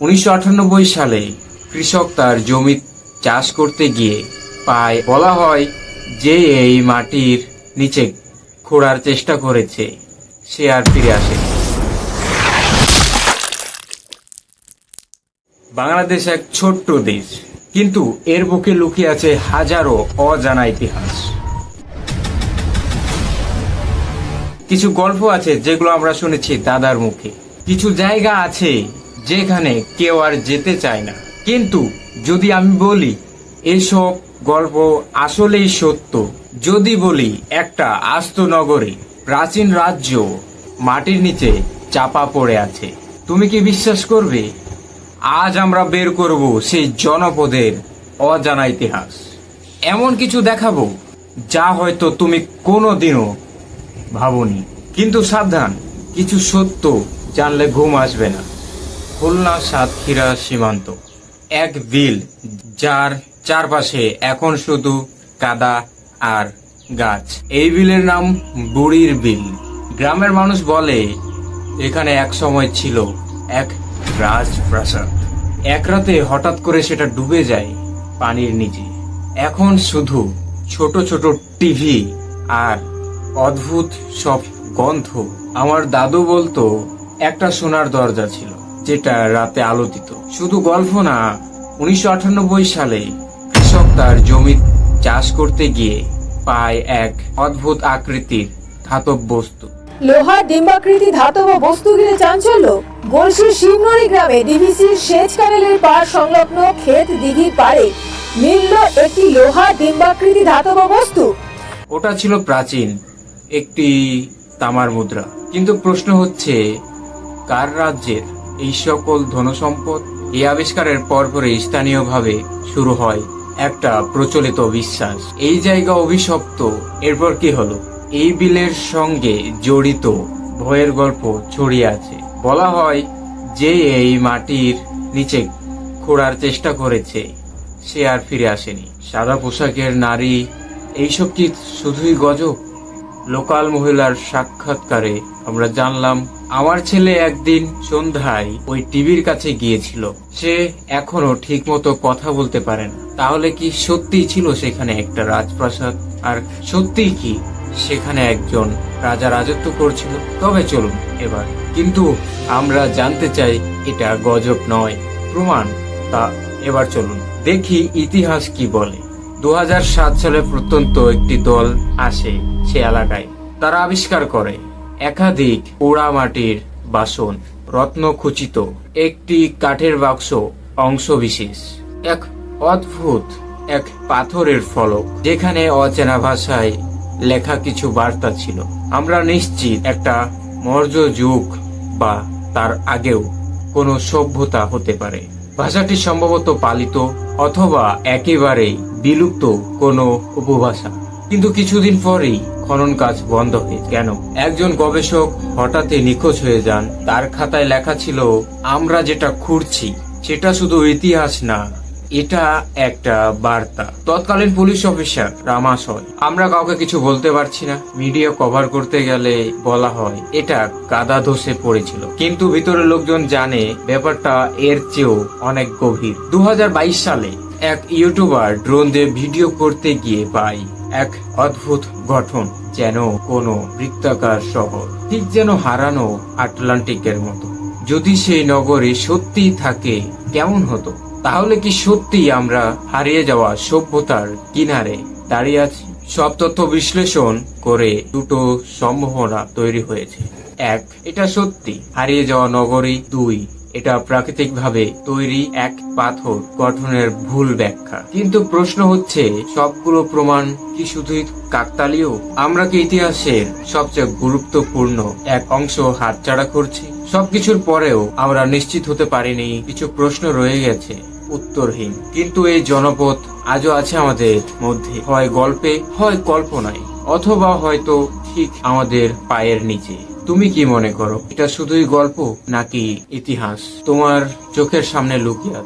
উনিশশো আটানব্বই সালে কৃষক তার জমি চাষ করতে গিয়ে পায় বলা হয় যে এই মাটির নিচে খোঁড়ার চেষ্টা করেছে। সে আর ফিরে আসে বাংলাদেশ এক ছোট্ট দেশ, কিন্তু এর বুকে লুকিয়ে আছে হাজারো অজানা ইতিহাস। কিছু গল্প আছে যেগুলো আমরা শুনেছি দাদার মুখে। কিছু জায়গা আছে যেখানে কেউ আর যেতে চায় না। কিন্তু যদি আমি বলি, এসব গল্প আসলেই সত্য। যদি বলি, একটা আস্ত নগরে, প্রাচীন রাজ্য, মাটির নিচে চাপা পড়ে আছে। তুমি কি বিশ্বাস করবে? আজ আমরা বের করব সেই জনপদের অজানা ইতিহাস। এমন কিছু দেখাবো, যা হয়তো তুমি কোনোদিনও ভাবনি। কিন্তু সাবধান, কিছু সত্য জানলে ঘুম আসবে না। খুলনা সাতক্ষীরা সীমান্ত। এক বিল, যার চারপাশে এখন শুধু কাদা আর গাছ। এই বিলের নাম বুড়ির বিল। গ্রামের মানুষ বলে, এখানে এক সময় ছিল এক রাজপ্রাসাদ। এক রাতে হঠাৎ করে সেটা ডুবে যায় পানির নিচে। এখন শুধু ছোট ছোট টিভি আর অদ্ভুত সব গন্ধ। আমার দাদু বলতো, একটা সোনার দরজা ছিল। যেটা রাতে আলোকিত শুধু গল্প না উনিশশো সালে কৃষক তার জমি চাষ করতে গিয়ে পায় এক অদ্ভুত আকৃতির ধাতব বস্তু। লোহার ডিম্বাকৃতি ধাতব বস্তু ঘিরে চাঞ্চল্য। গলসির শিবনড়ি গ্রামে ডিভিসির সেচ ক্যানেলের পার সংলগ্ন ক্ষেত দিঘির পাড়ে মিলল একটি লোহার ডিম্বাকৃতি ধাতব বস্তু। ওটা ছিল প্রাচীন একটি তামার মুদ্রা। কিন্তু প্রশ্ন হচ্ছে কার রাজ্যের? এই সকল ধনসম্পদ এই আবিষ্কারের পরপরই স্থানীয়ভাবে শুরু হয় একটা প্রচলিত বিশ্বাস। এই জায়গা অভিশপ্ত, এরপর কি হলো? এই বিলের সঙ্গে জড়িত ভয়ের গল্প ছড়িয়ে আছে। বলা হয় যে এই মাটির নিচে খোঁড়ার চেষ্টা করেছে, সে আর ফিরে আসেনি। সাদা পোশাকের নারী, এইসব কি শুধুই গজব? লোকাল মহিলার সাক্ষাৎকারে আমরা জানলাম আমার ছেলে একদিন সন্ধ্যায় ওই টিভির কাছে গিয়েছিল। সে এখনও ঠিক মতো কথা বলতে পারে না। তাহলে কি সত্যিই ছিল সেখানে একটা রাজপ্রাসাদ? আর সত্যিই কি সেখানে একজন রাজা রাজত্ব করছিল? তবে চলুন এবার। কিন্তু আমরা জানতে চাই এটা গজব নয়, প্রমাণ তা এবার চলুন। দেখি ইতিহাস কি বলে। দু হাজার সাত সালে প্রত্যন্ত একটি দল আসে সে এলাকায়। তারা আবিষ্কার করে। একাধিক পোড়া মাটির বাসন রত্নখচিত। একটি কাঠের বাক্স অংশ বিশেষ এক অদ্ভুত এক পাথরের ফলক, যেখানে অচেনা ভাষায় লেখা কিছু বার্তা ছিল। আমরা নিশ্চিত একটা মৌর্য যুগ বা তার আগেও কোনো সভ্যতা হতে পারে। ভাষাটি সম্ভবত পালিত অথবা একেবারেই বিলুপ্ত কোনো উপভাষা। কিন্তু কিছুদিন পরেই খনন কাজ বন্ধ হয়ে কেন? একজন গবেষক হঠাৎই নিখোঁজ হয়ে যান। তার খাতায় লেখা ছিল, আমরা যেটা খুঁড়ছি, সেটা শুধু ইতিহাস না, এটা একটা বার্তা। তৎকালীন পুলিশ অফিসার রামাশয়, আমরা কাউকে কিছু বলতে পারছি না। মিডিয়া কভার করতে গেলে বলা হয়, এটা কাদা ধসে পড়েছিল। কিন্তু ভিতরে লোকজন জানে, ব্যাপারটা এর চেয়েও অনেক গভীর। দু হাজার বাইশ সালে এক ইউটিউবার ড্রোন দিয়ে ভিডিও করতে গিয়ে পাই এক অদ্ভুত গঠন যেন কোনো বৃত্তাকার শহর। ঠিক যেন হারানো আটলান্টিকের মতো। যদি সেই নগরে সত্যিই থাকে, কেমন হতো? তাহলে কি সত্যি আমরা হারিয়ে যাওয়া সভ্যতার কিনারে দাঁড়িয়ে আছি? সব তথ্য বিশ্লেষণ করে দুটো সম্ভাবনা তৈরি হয়েছে। এক, এটা সত্যি। হারিয়ে যাওয়া নগরী। দুই এটা প্রাকৃতিকভাবে তৈরি এক পাথর গঠনের ভুল ব্যাখ্যা। কিন্তু প্রশ্ন হচ্ছে, সবগুলো প্রমাণ কি শুধুই কাকতালীয়? আমরা কি ইতিহাসের সবচেয়ে গুরুত্বপূর্ণ এক অংশ হাতছাড়া করছি? সবকিছুর পরেও আমরা নিশ্চিত হতে পারিনি, কিছু প্রশ্ন রয়ে গেছে, উত্তরহীন। কিন্তু এই জনপথ আজও আছে আমাদের মধ্যে। হয় গল্পে, হয় কল্পনায়, অথবা হয়তো ঠিক আমাদের পায়ের নিচে। তুমি কি মনে করো এটা শুধুই গল্প নাকি ইতিহাস তোমার চোখের সামনে লুকিয়ে?